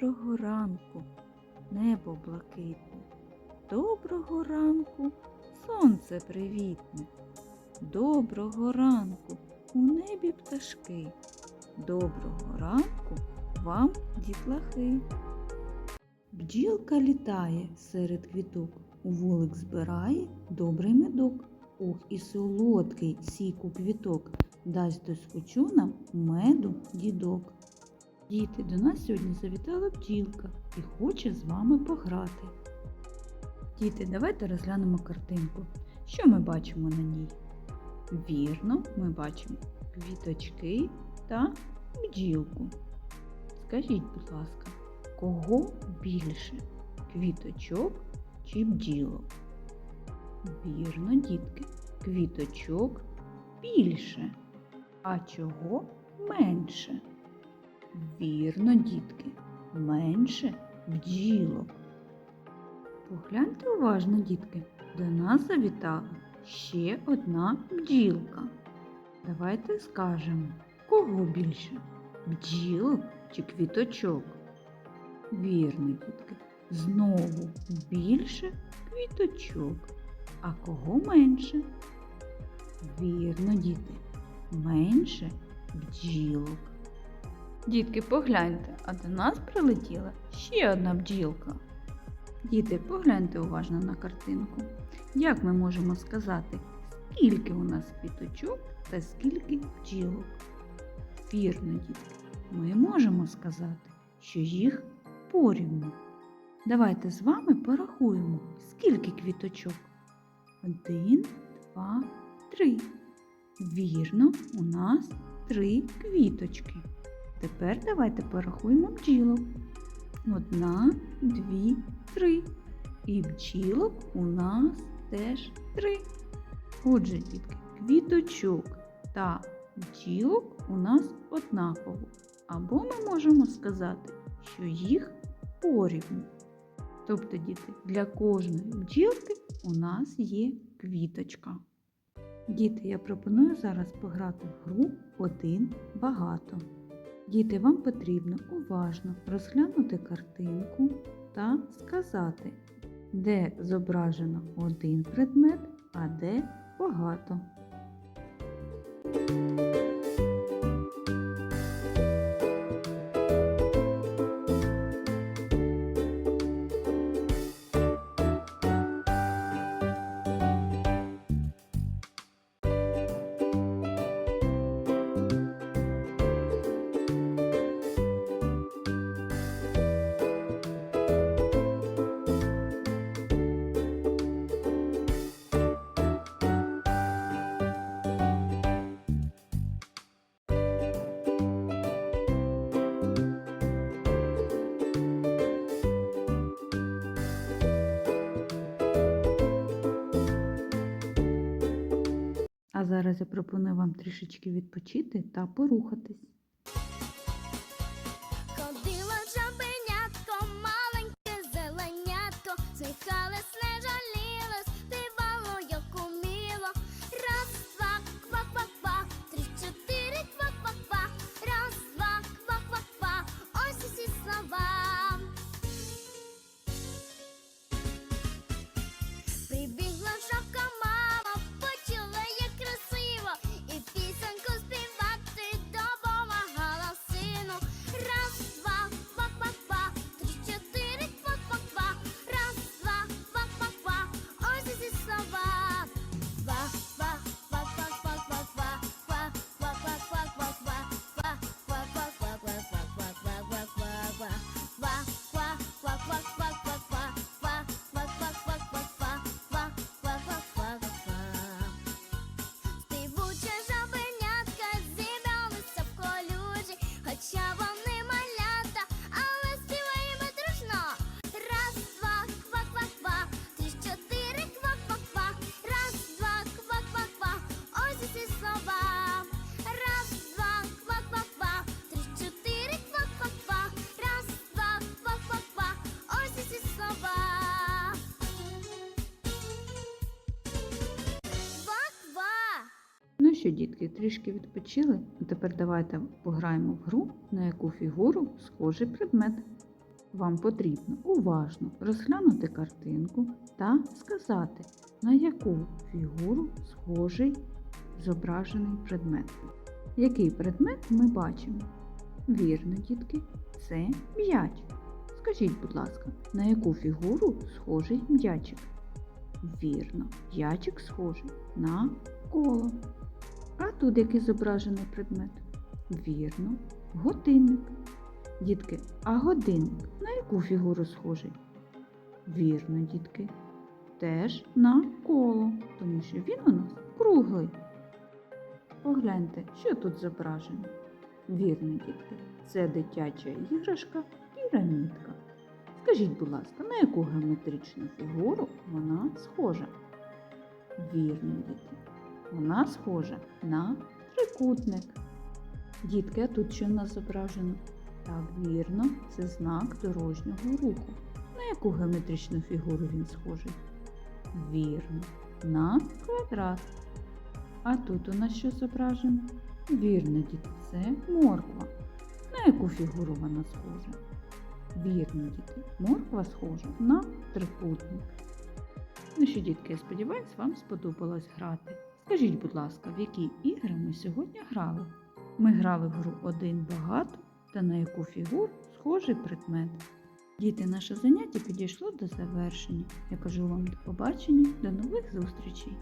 Доброго ранку, небо блакитне. Доброго ранку, сонце привітне. Доброго ранку, у небі пташки. Доброго ранку вам, дітлахи. Бджілка літає серед квіток, у вулик збирає добрий медок. Ох, і солодкий сік у квіток, дасть доскочу нам меду дідок. Діти, до нас сьогодні завітала бджілка і хоче з вами пограти. Діти, давайте розглянемо картинку. Що ми бачимо на ній? Вірно, ми бачимо квіточки та бджілку. Скажіть, будь ласка, кого більше? Квіточок чи бджілок? Вірно, дітки, квіточок більше. А чого менше? Вірно, дітки, менше бджілок. Погляньте уважно, дітки, до нас завітала ще одна бджілка. Давайте скажемо, кого більше? Бджілок чи квіточок? Вірно, дітки, знову більше квіточок. А кого менше? Вірно, діти, менше бджілок. Дітки, погляньте, а до нас прилетіла ще одна бджілка. Діти, погляньте уважно на картинку. Як ми можемо сказати, скільки у нас квіточок та скільки бджілок? Вірно, дітки, ми можемо сказати, що їх порівну. Давайте з вами порахуємо, скільки квіточок. Один, два, три. Вірно, у нас три квіточки. Тепер давайте порахуємо бджілок. Одна, дві, три. І бджілок у нас теж три. Отже, дітки, квіточок та бджілок у нас однаково. Або ми можемо сказати, що їх порівну. Тобто, діти, для кожної бджілки у нас є квіточка. Діти, я пропоную зараз пограти в гру один багато. Діти, вам потрібно уважно розглянути картинку та сказати, де зображено один предмет, а де багато. Зараз я пропоную вам трішечки відпочити та порухатись. Що, дітки, трішки відпочили, а тепер давайте пограємо в гру, на яку фігуру схожий предмет. Вам потрібно уважно розглянути картинку та сказати, на яку фігуру схожий зображений предмет. Який предмет ми бачимо? Вірно, дітки, це м'яч. Скажіть, будь ласка, на яку фігуру схожий м'ячик? Вірно, м'ячик схожий на коло. А тут який зображений предмет? Вірно, годинник. Дітки, а годинник на яку фігуру схожий? Вірно, дітки. Теж на коло, тому що він у нас круглий. Погляньте, що тут зображено. Вірно, дітки, це дитяча іграшка пірамідка. Скажіть, будь ласка, на яку геометричну фігуру вона схожа? Вірно, діти. Вона схожа на трикутник. Дітки, а тут що в нас зображено? Так, вірно, це знак дорожнього руху. На яку геометричну фігуру він схожий? Вірно, на квадрат. А тут у нас що зображено? Вірно, діти, це морква. На яку фігуру вона схожа? Вірно, діти, морква схожа на трикутник. Ну що, дітки, я сподіваюся, вам сподобалось грати. Скажіть, будь ласка, в які ігри ми сьогодні грали? Ми грали в гру один багато та на яку фігуру схожий предмет. Діти, наше заняття підійшло до завершення. Я кажу вам до побачення, до нових зустрічей!